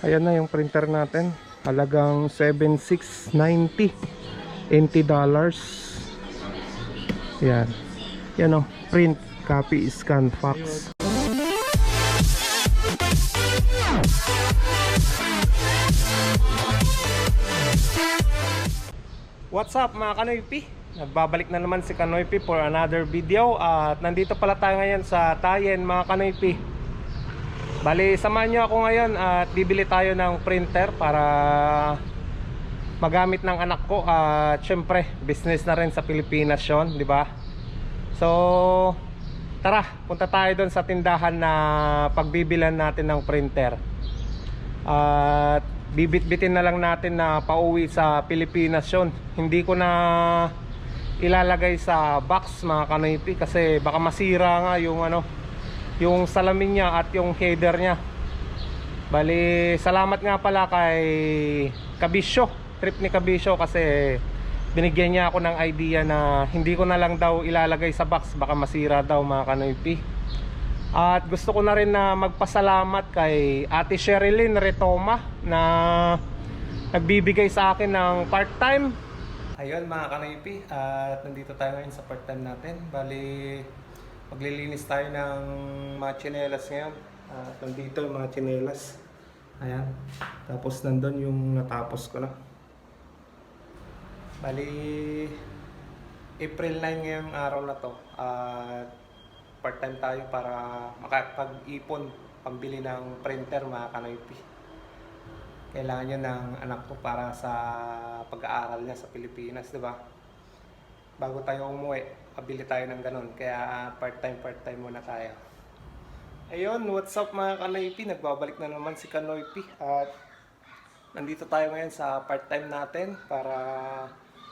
Ayan na yung printer natin. Halagang 7690. NT dollars. Yan. Yan o. Print, copy, scan, fax. What's up mga Kanoypi? Nagbabalik na naman si Kanoypi for another video At nandito pala tayo ngayon sa Tayen mga Kanoypi Bali, samahan nyo ako ngayon at bibili tayo ng printer para magamit ng anak ko at syempre business na rin sa Pilipinas yon, di ba? So, tara, punta tayo doon sa tindahan na pagbibilan natin ng printer. At bibit-bitin na lang natin na pauwi sa Pilipinas yon. Hindi ko na ilalagay sa box mga kanoypi kasi baka masira nga yung ano yung salamin niya at yung header niya. Bali, salamat nga pala kay Kabisyo, trip ni Kabisyo kasi binigyan niya ako ng idea na hindi ko na lang daw ilalagay sa box baka masira daw mga kanoypi. At gusto ko na rin na magpasalamat kay Ate Sherilyn Retoma na nagbibigay sa akin ng part-time. Ayun mga kanoypi, at nandito tayo ngayon sa part-time natin. Bali, maglilinis tayo ng mga tsinelas ngayon. At nandito yung mga tsinelas. Ayan. Tapos nandun yung natapos ko na. Bali, April 9 ngayong araw na to. At part-time tayo para makapag-ipon pambili ng printer mga kanoypi. Kailangan yun ng anak ko para sa pag-aaral niya sa Pilipinas, di ba? Bago tayo umuwi, pabili tayo ng ganun. Kaya part-time, part-time muna tayo. Ayun, what's up mga kanoypi? Nagbabalik na naman si Kanoypi at nandito tayo ngayon sa part-time natin para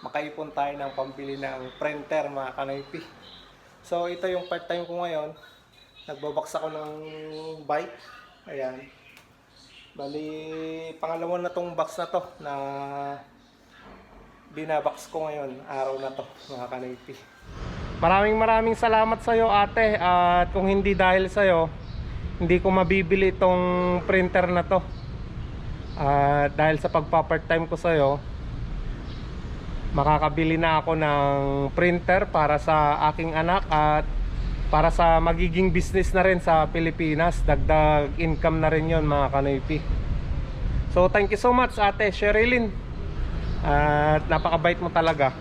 makaipon tayo ng pambili ng printer mga kanoypi. So ito yung part-time ko ngayon. Nagbabaks ako ng bike. Ayan. Bali, pangalawa na tong box na to na binabox ko ngayon, araw na to, mga kanoypi. Maraming maraming salamat sa iyo ate at kung hindi dahil sa iyo, hindi ko mabibili itong printer na to. At dahil sa pagpa-part-time ko sa iyo, makakabili na ako ng printer para sa aking anak at para sa magiging business na rin sa Pilipinas. Dagdag income na rin yon mga kanoypi. So thank you so much ate Sherilyn. At napakabait mo talaga.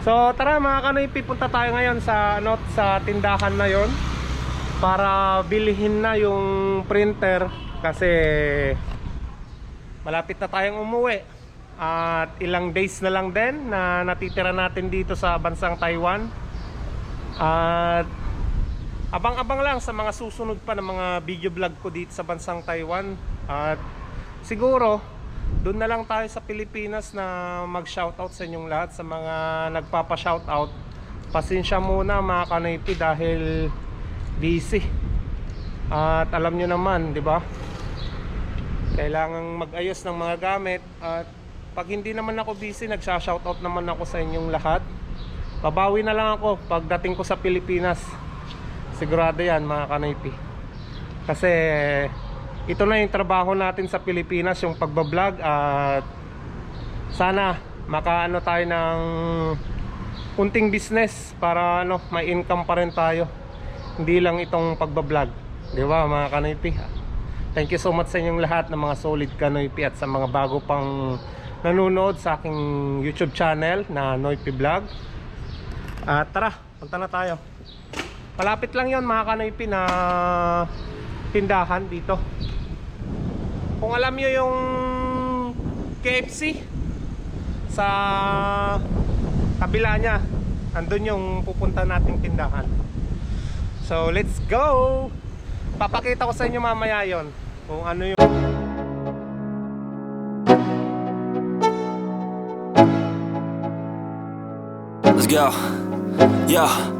So tara mga kanoypi, punta tayo ngayon sa ano sa tindahan na yon para bilhin na yung printer kasi malapit na tayong umuwi. At ilang days na lang din na natitira natin dito sa bansang Taiwan. At abang-abang lang sa mga susunod pa ng mga video vlog ko dito sa bansang Taiwan. At siguro doon na lang tayo sa Pilipinas na mag-shoutout sa inyong lahat sa mga nagpapa-shoutout. Pasensya muna mga kanoypi dahil busy. At alam nyo naman, di ba? Kailangang mag-ayos ng mga gamit at pag hindi naman ako busy, nagsha-shoutout naman ako sa inyong lahat. Babawi na lang ako pagdating ko sa Pilipinas. Sigurado yan mga kanoypi. Kasi ito na yung trabaho natin sa Pilipinas, yung pagbablog at sana makaano tayo ng kunting business para ano, may income pa rin tayo. Hindi lang itong pagbablog. Di ba mga kanoypi? Thank you so much sa inyong lahat ng mga solid kanoypi at sa mga bago pang nanonood sa aking YouTube channel na Noypi Vlog. At tara, punta na tayo. Malapit lang yon mga kanoypi na tindahan dito. Kung alam nyo yung KFC sa kabila niya, andun yung pupunta nating tindahan. So let's go! Papakita ko sa inyo mamaya yon kung ano yung Let's go. Yo.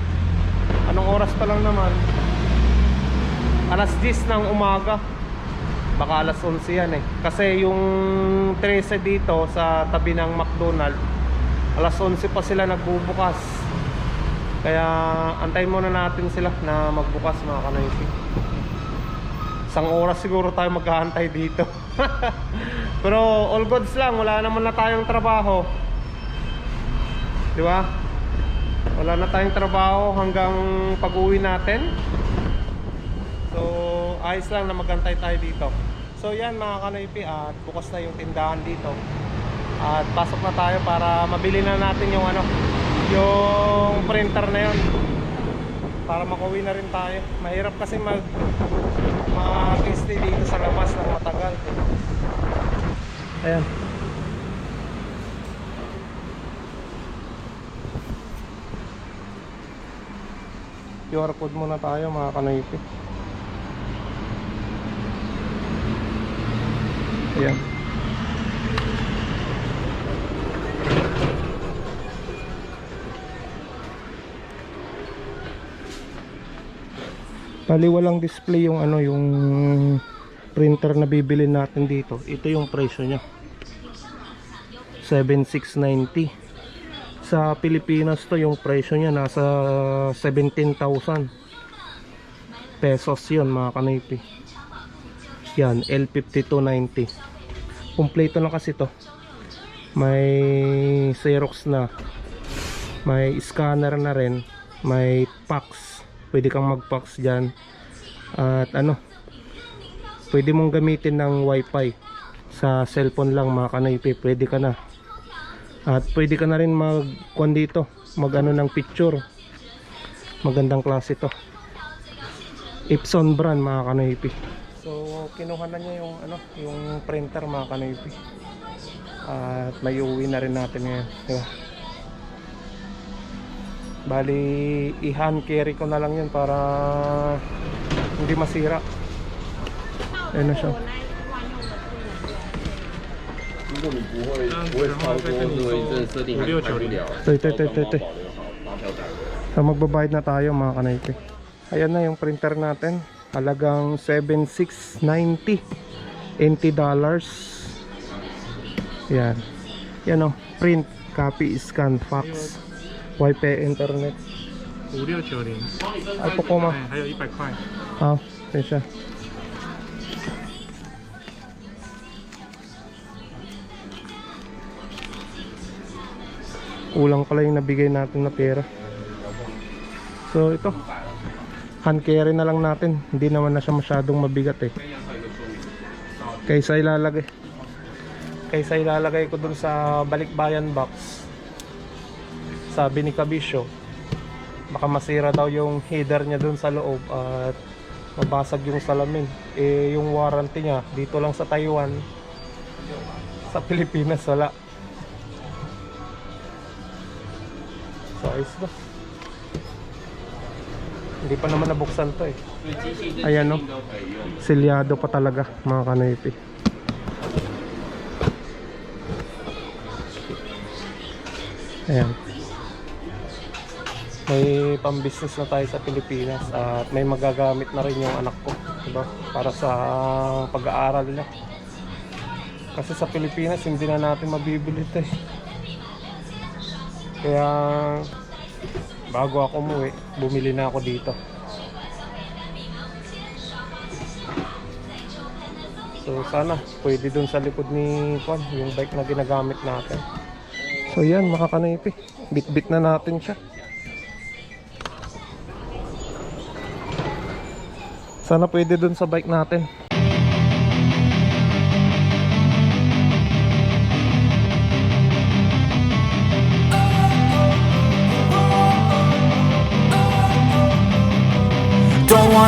Anong oras pa lang naman? Alas 10 ng umaga. Baka alas 11 yan eh. Kasi yung 13 dito sa tabi ng McDonald, alas 11 pa sila nagbubukas. Kaya antayin muna natin sila na magbukas mga kanaypi. Isang oras siguro tayo maghahantay dito. Pero all goods lang, wala naman na tayong trabaho. Di ba? Wala na tayong trabaho hanggang pag-uwi natin. So, ayos lang na magantay tayo dito. So, yan mga kanaypi at bukas na yung tindahan dito. At pasok na tayo para mabili na natin yung ano, yung printer na yun. Para makauwi na rin tayo. Mahirap kasi mag mag-stay dito sa labas ng matagal. Ayan. QR code muna tayo mga kanaypi. Ayan. Bali walang display yung ano yung printer na bibili natin dito. Ito yung presyo niya. 7690. Sa Pilipinas to yung presyo niya nasa 17,000 pesos yun mga kanipi. Yan, L5290. Kompleto na kasi to. May Xerox na. May scanner na rin. May fax. Pwede kang mag-fax dyan. At ano, pwede mong gamitin ng wifi. Sa cellphone lang mga kanipi. Pwede ka na. At pwede ka na rin mag kuwan dito, mag ano ng picture. Magandang klase to. Epson brand mga kanoypi. So kinuha na niya yung ano, yung printer mga kanoypi. At may uwi na rin natin ngayon, di ba? Bali i-hand carry ko na lang yun para hindi masira. Ayun na siya. 如果你不会不会操作，是会真的设定还是开不了。对对对对对保留好，发票带回。 So magbabayad na tayo mga kanaypi. Ayan na yung printer natin. Halagang 7690 NT dollars. Yan. Yan o. Print, copy, scan, fax, wifi, internet. 五六九零， Ay po ko ma. 哎，还有一百块。 Ah, yan siya. Kulang pala yung nabigay natin na pera. So ito, hand carry na lang natin. Hindi naman na siya masyadong mabigat eh. Kaysa ilalagay. Kaysa ilalagay ko dun sa balikbayan box. Sabi ni Kabisyo, baka masira daw yung header niya dun sa loob at mabasag yung salamin eh yung warranty niya dito lang sa Taiwan sa Pilipinas wala so ayos na hindi pa naman nabuksan to eh ayan no silyado pa talaga mga kanoypi ayan may pang-business na tayo sa Pilipinas at may magagamit na rin yung anak ko, diba? Para sa pag-aaral niya. Kasi sa Pilipinas hindi na natin mabibili ito eh. Kaya bago ako umuwi, bumili na ako dito. So sana pwede dun sa likod ni Juan, yung bike na ginagamit natin. So yan mga kanaypi, bit-bit na natin siya. Sana pwede dun sa bike natin.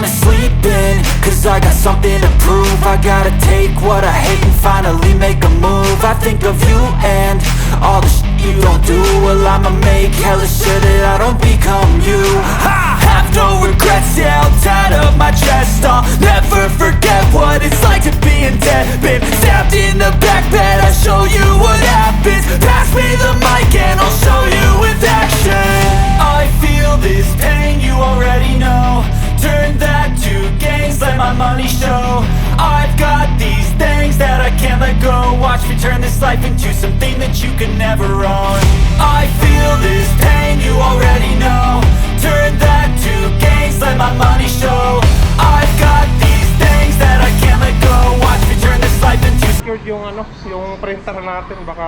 Wanna sleep in, cause I got something to prove. I gotta take what I hate and finally make a move. I think of you and all the shit you don't do. Well I'ma make hella sure that I don't become you. I have no regrets, yeah, I'll tie up my chest natin baka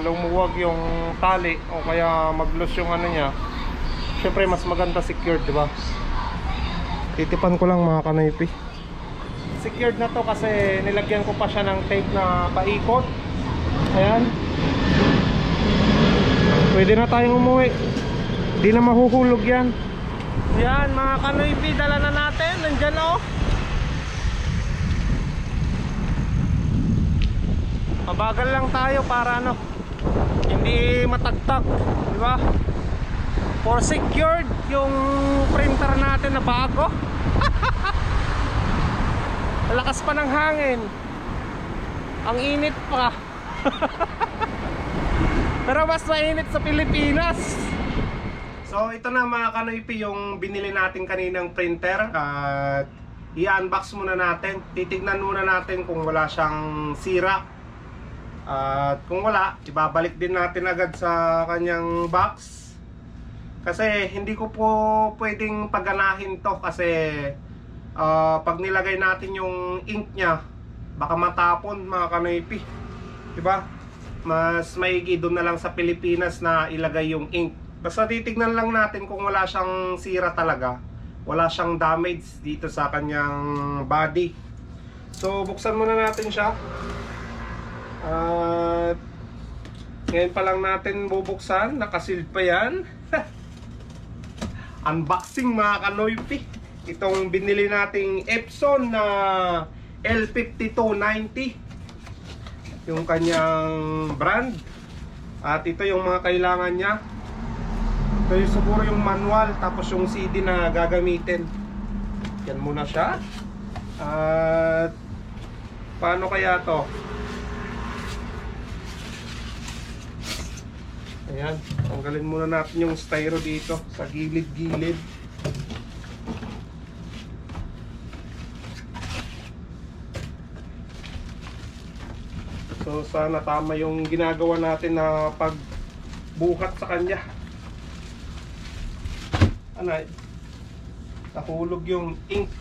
lumuwag yung tali o kaya mag-loose yung ano niya. Syempre mas maganda secured, di ba? Titipan ko lang mga kanaypi. Secured na to kasi nilagyan ko pa siya ng tape na paikot. Ayan. Pwede na tayong umuwi. Di na mahuhulog yan. Yan mga kanaypi, dala na natin. Nandyan na oh. Mabagal lang tayo para ano hindi matagtag, di ba? For secured yung printer natin na bago. Lakas pa ng hangin. Ang init pa. Pero mas mainit sa Pilipinas. So ito na mga kanoypi yung binili natin kaninang printer at i-unbox muna natin. Titignan muna natin kung wala siyang sira at kung wala, ibabalik din natin agad sa kanyang box. Kasi hindi ko po pwedeng paganahin to kasi ah, pag nilagay natin yung ink niya, baka matapon mga kanoypi. 'Di ba? Mas maigi doon na lang sa Pilipinas na ilagay yung ink. Basta titignan lang natin kung wala siyang sira talaga. Wala siyang damage dito sa kanyang body. So buksan muna natin siya. At ngayon pa lang natin bubuksan, nakasealed pa yan. Unboxing mga kanoypi. Itong binili nating Epson na L5290. Yung kanyang brand. At ito yung mga kailangan niya. Ito yung siguro yung manual tapos yung CD na gagamitin. Yan muna siya. At paano kaya to? Ayan, tanggalin muna natin yung styro dito sa gilid-gilid. So sana tama yung ginagawa natin na pagbuhat sa kanya. Ano, nahulog yung ink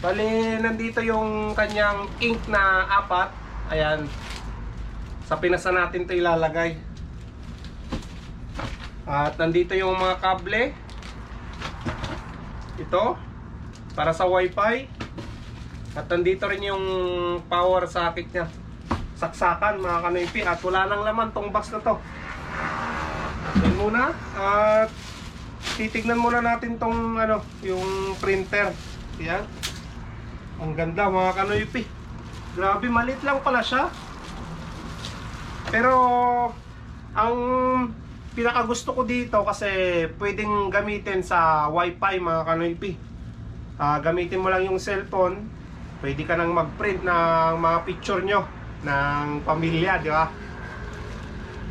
Bali, nandito yung kanyang ink na apat. Ayan. Sa pinasa natin to ilalagay. At nandito yung mga kable. Ito. Para sa wifi. At nandito rin yung power socket niya. Saksakan mga kanoypi. At wala nang laman tong box na to. Yan muna. At titignan muna natin tong ano, yung printer. Yan. Ang ganda mga kanoypi. Grabe, malit lang pala siya. Pero ang pinaka gusto ko dito kasi pwedeng gamitin sa wifi mga kanoypi. Ah, gamitin mo lang yung cellphone. Pwede ka nang mag-print ng mga picture nyo ng pamilya, di ba?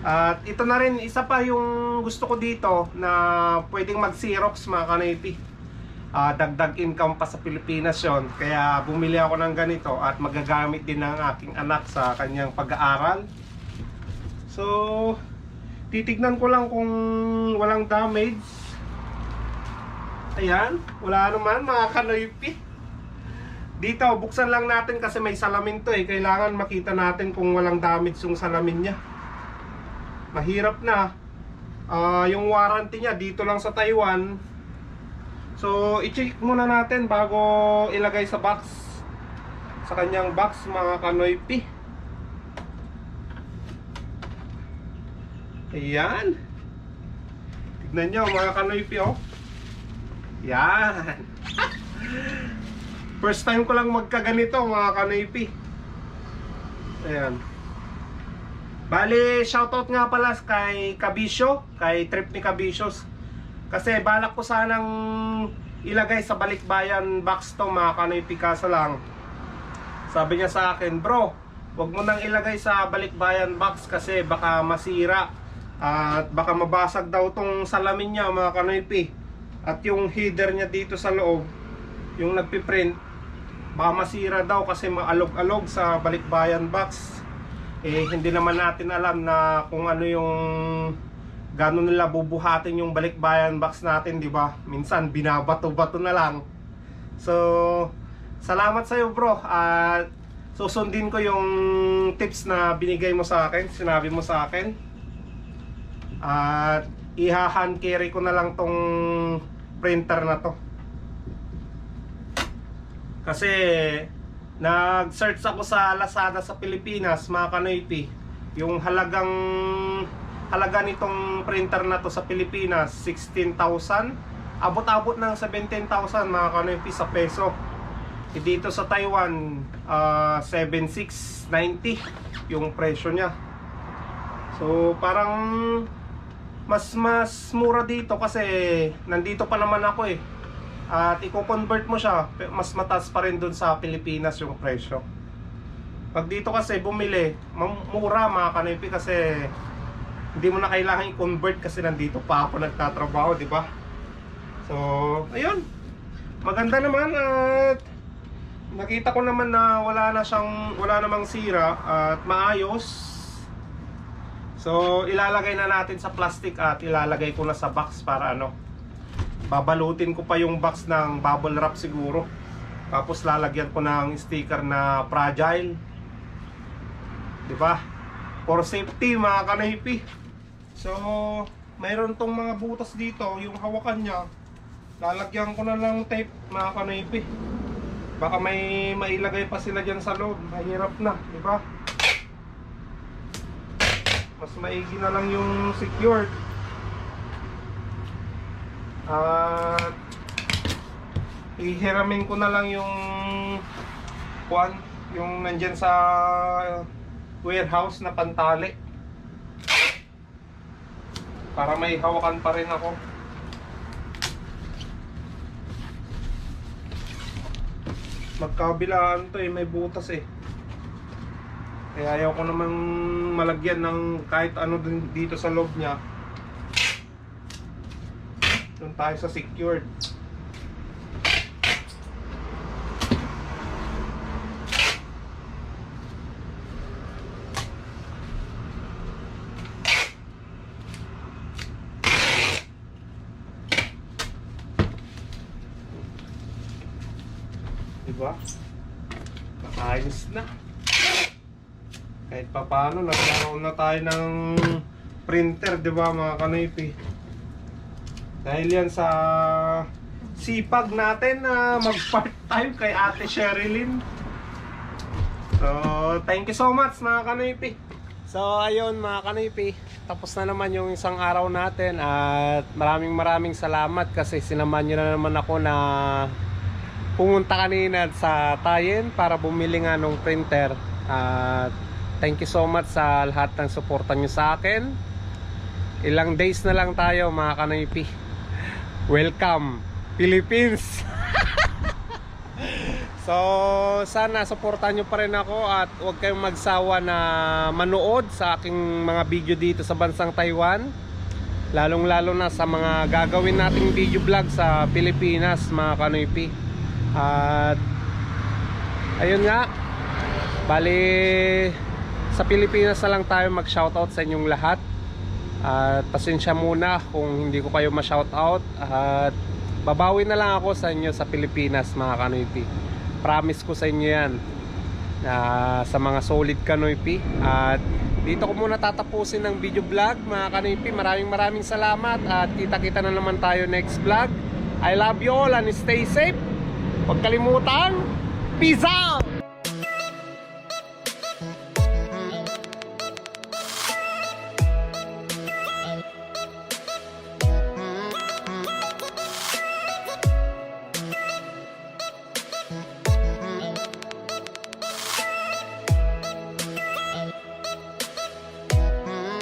At ito na rin, isa pa yung gusto ko dito na pwedeng mag-Xerox mga kanoypi. Ah, dagdag income pa sa Pilipinas yon Kaya bumili ako ng ganito at magagamit din ng aking anak sa kanyang pag-aaral. So, titignan ko lang kung walang damage. Ayan, wala naman mga kanoypi. Dito, buksan lang natin kasi may salamin to eh. Kailangan makita natin kung walang damage yung salamin niya. Mahirap na. Ah, yung warranty niya dito lang sa Taiwan. So, i-check muna natin bago ilagay sa box. Sa kanyang box, mga kanoypi. Ayan. Tignan nyo, mga kanoypi, oh. Yan. First time ko lang magkaganito, mga kanoypi. Ayan. Bali, shoutout nga pala kay Kabisyo, kay Trip ni Kabisyos. Kasi balak ko sanang ilagay sa balikbayan box to mga kanoy Picasso lang. Sabi niya sa akin, bro, wag mo nang ilagay sa balikbayan box kasi baka masira. At baka mabasag daw tong salamin niya mga kanoy Pi. At yung header niya dito sa loob, yung nagpiprint, baka masira daw kasi maalog-alog sa balikbayan box eh hindi naman natin alam na kung ano yung gano'n nila bubuhatin yung balikbayan box natin, di ba? Minsan binabato-bato na lang. So, salamat sa iyo, bro. At susundin ko yung tips na binigay mo sa akin, sinabi mo sa akin. At iha-hand carry ko na lang tong printer na to. Kasi nag-search ako sa Lazada sa Pilipinas, mga kanoypi. Yung halagang halaga nitong printer na to sa Pilipinas, 16,000. Abot-abot ng 17,000 mga kanoypi sa peso. E dito sa Taiwan, ah, 7,690 yung presyo niya. So parang mas mas mura dito kasi nandito pa naman ako eh. At i-convert mo siya, mas mataas pa rin dun sa Pilipinas yung presyo. Pag dito kasi bumili, mura mga kanipi kasi hindi mo na kailangan i-convert kasi nandito pa ako nagtatrabaho, di ba? So, ayun. Maganda naman at nakita ko naman na wala na siyang wala namang sira at maayos. So, ilalagay na natin sa plastic at ilalagay ko na sa box para ano, babalutin ko pa yung box ng bubble wrap siguro. Tapos lalagyan ko ng sticker na fragile. 'Di ba? For safety mga kanahipi. So, mayroon tong mga butas dito, yung hawakan niya. Lalagyan ko na lang tape mga kanahipi. Baka may mailagay pa sila diyan sa loob. Mahirap na, 'di ba? Mas maigi na lang yung secured. At ihiramin ko na lang yung kuan, yung nandyan sa warehouse na pantali. Para may hawakan pa rin ako. Magkabilaan to eh, may butas eh. Kaya ayaw ko namang malagyan ng kahit ano dito sa loob niya. Doon tayo sa secured. Diba? Ayos na. Kahit pa paano, nagkaroon na tayo ng printer, di ba mga kanipi? Dahil yan sa sipag natin na mag-part-time kay Ate Sherilyn. So, thank you so much mga kanipi. So, ayun mga kanipi. Tapos na naman yung isang araw natin at maraming maraming salamat kasi sinaman nyo na naman ako na pumunta kanina sa Tayen para bumili nga ng printer. At thank you so much sa lahat ng suporta nyo sa akin. Ilang days na lang tayo mga kanipi. Welcome Philippines! so sana suportahan nyo pa rin ako at huwag kayong magsawa na manood sa aking mga video dito sa bansang Taiwan lalong lalo na sa mga gagawin nating video vlog sa Pilipinas mga kanoypi at ayun nga bali sa Pilipinas na lang tayo mag shoutout sa inyong lahat. At pasensya muna kung hindi ko kayo ma-shoutout. At babawi na lang ako sa inyo sa Pilipinas mga kanoypi. Promise ko sa inyo yan na sa mga solid kanoypi. At dito ko muna tatapusin ng video vlog mga kanoypi. Maraming maraming salamat. At kita kita na naman tayo next vlog. I love you all and stay safe huwag kalimutan peace